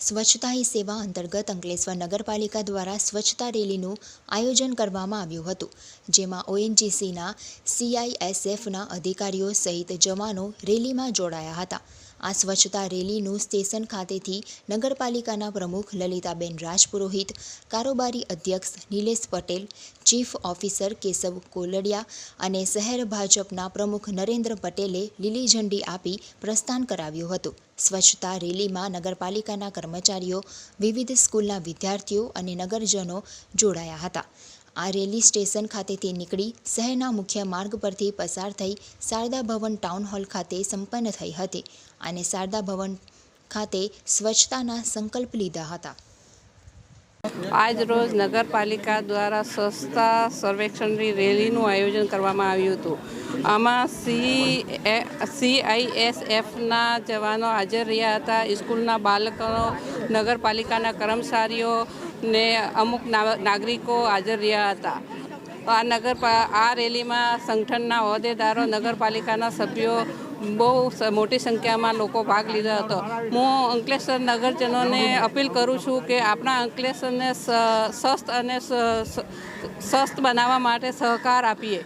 સ્વચ્છતા હી સેવા અંતર્ગત અંકલેશ્વર નગરપાલિકા દ્વારા સ્વચ્છતા રેલીનું આયોજન કરવામાં આવ્યું હતું, જેમાં ઓએનજીસીના, સીઆઈએસએફના અધિકારીઓ સહિત જવાનો રેલીમાં જોડાયા હતા. આ સ્વચ્છતા રેલીનું સ્ટેશન ખાતેથી નગરપાલિકાના પ્રમુખ લલિતાબેન રાજપુરોહિત, કારોબારી અધ્યક્ષ નિલેશ પટેલ, ચીફ ઓફિસર કેશવ કોલડિયા અને શહેર ભાજપના પ્રમુખ નરેન્દ્ર પટેલે લીલી ઝંડી આપી પ્રસ્થાન કરાવ્યું હતું. સ્વચ્છતા રેલીમાં નગરપાલિકાના કર્મચારીઓ, વિવિધ સ્કૂલના વિદ્યાર્થીઓ અને નગરજનો જોડાયા હતા. આ રેલી સ્ટેશન ખાતેથી નીકળી શહેરના મુખ્ય માર્ગ પરથી પસાર થઈ શારદા ભવન ટાઉન હોલ ખાતે સંપન્ન થઈ હતી અને શારદા ભવન ખાતે સ્વચ્છતાના સંકલ્પ લીધા હતા. આજ રોજ નગરપાલિકા દ્વારા સ્વચ્છતા સર્વેક્ષણની રેલીનું આયોજન કરવામાં આવ્યું હતું. આમાં સી સીઆઈએસએફના જવાનો હાજર રહ્યા હતા. સ્કૂલના બાળકો, નગરપાલિકાના કર્મચારીઓ ને અમુક નાગરિકો હાજર રહ્યા હતા. આ નગર આ રેલીમાં સંગઠનના હોદ્દેદારો, નગરપાલિકાના સભ્યો બહુ મોટી સંખ્યામાં લોકો ભાગ લીધો હતો. હું અંકલેશ્વર નગરજનોને અપીલ કરું છું કે આપણા અંકલેશ્વરને સસ્ત અને સ- સ- સ્વસ્થ બનાવવા માટે સહકાર આપીએ.